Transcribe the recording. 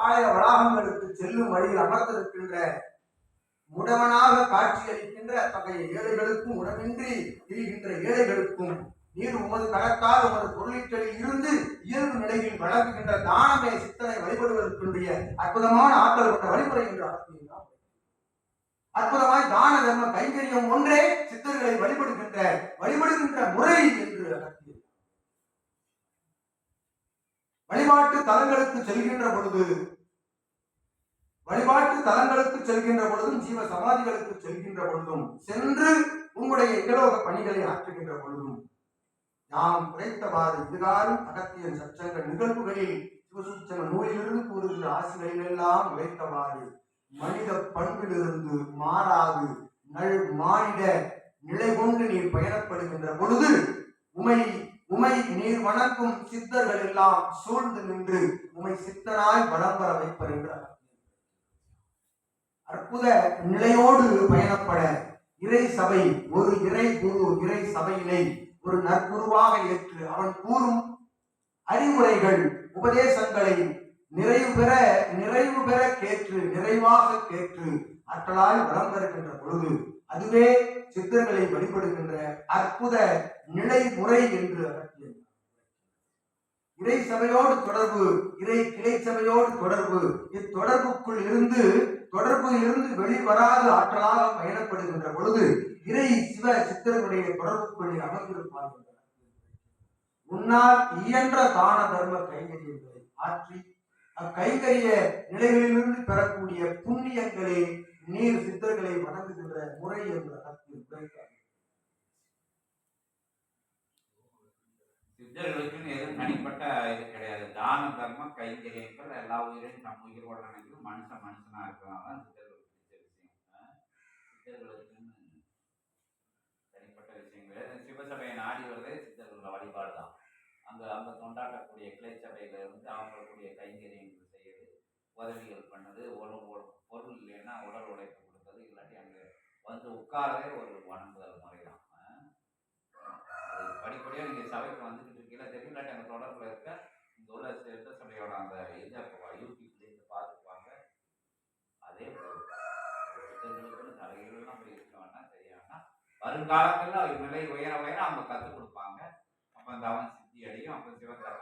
ஆலய வளாகங்களுக்கு செல்லும் வழியில் அமர்ந்திருக்கின்ற முடவனாக காட்சியளிக்கின்ற அத்தகைய ஏழைகளுக்கும் உடமின்றி இருக்கின்ற ஏழைகளுக்கும் நீர் உமது கரத்தால் உமது பொருளிற்களில் இருந்து இயல்பு நிலையில் வழங்குகின்ற தானமே சித்தனை வழிபடுவதற்குரிய அற்புதமான ஆற்றல் கொண்ட வழிமுறை என்று அர்த்தம். அற்புதமாய் தான தர்ம கைங்கரியம் ஒன்றே சித்தர்களை வழிபடு வழிபடுகின்ற முறை என்று அர்த்தம் வழிபாட்டு தலங்களுக்கு செல்கின்ற பொழுது வழிபாட்டு தலங்களுக்கு செல்கின்ற பொழுதும் ஜீவ சமாதிகளுக்கு செல்கின்ற பொழுதும் சென்று உங்களுடைய இகலோக பணிகளை ஆற்றுகின்ற பொழுதும் நாம் உரைத்தவாறு இதுகாரும் அகத்தியன் சச்சங்க நிகழ்வுகளில் சிவசூச்சன நூலிலிருந்து கூறுகின்ற ஆசிரியர்கள் எல்லாம் உரைத்தவாறு மனித பண்பிலிருந்து மாறாது நல் மானிட நிலை கொண்டு நீர் பயணப்படுகின்ற பொழுது உமை உமை நீர் வணக்கும் சித்தர்கள் எல்லாம் சூழ்ந்து நின்று உமை சித்தனாய் வளம் பெற வைப்பர் என்றார் அற்புத நிலையோடு பயணப்பட இறை சபை ஒரு இறை குரு இறை சபையினை ஒரு நற்குருவாக ஏற்று அவன் கூறும் அறிவுரைகள் உபதேசங்களை நிறைவு பெற நிறைவு பெற கேற்று நிறைவாக கேற்று ஆற்றலாய் வளம் பெறுகின்ற பொழுது அதுவே சித்தர்களை வழிபடுகின்ற அற்புத நிலை முறை என்று அகற்றியது இறை சபையோடு தொடர்பு இறை கிளை சபையோடு தொடர்பு இத்தொடர்புக்குள் இருந்து தொடர்பு இருந்து வெளிவராது ஆற்றலாக பயணப்படுகின்ற பொழுது இறை சிவ சித்தர்களுடைய தொடர்புக்குள்ளே அமர்ந்திருப்பார்கள். உன்னால் இயன்ற தான தர்ம கைங்கரியங்களை ஆற்றி அக்கைங்கரிய நிலைகளிலிருந்து பெறக்கூடிய புண்ணியங்களே நீர் சித்தர்களை வணங்குகின்ற முறை என்று அர்த்தத்தில் உரைத்தார் சித்தர்களுக்குன்னு எதுவும் தனிப்பட்ட இது கிடையாது. தான தர்மம் கைங்கரியங்கள் எல்லா உயிரையும் நம்ம உயிரோட நினைக்கிறது மனுஷன் மனுஷனா இருக்கலாம் தான் சித்தர்களுக்கு பிடிச்ச விஷயம் ஆ? சித்தர்களுக்குன்னு தனிப்பட்ட விஷயம் கிடையாது சிவசபையை நாடி வருதே சித்தர்களோட வழிபாடு தான் அந்த அந்த கொண்டாடக்கூடிய கிளை சபையில இருந்து அவங்களுடைய கைங்கரியங்கள் செய்யுது உதவிகள் பண்ணது ஒரு பொருள் இல்லைன்னா உடல் உழைப்பு கொடுத்தது இல்லாட்டி அங்கே வந்து உட்காரதே ஒரு வணங்குதல் முறை தான் அது படிப்படியாக நீங்கள் சபைக்கு வந்துக்கிட்டு இருக்கீங்களா? தெரியும். இல்லாட்டி அந்த தொடர்பில் இருக்க இங்கே உள்ள சேர்த்த சபையோட அந்த இதை யூடியூப்லேருந்து பார்த்துக்குவாங்க. அதே போல் சித்தர்களுக்குன்னு தலைகள்லாம் போய் இருக்க வேண்டாம் தெரியாதுன்னா வருங்காலங்களில் அவர் நிலை உயர உயர அவங்க கற்றுக் கொடுப்பாங்க. அப்போ அந்த அவன் 也一样，不是说在。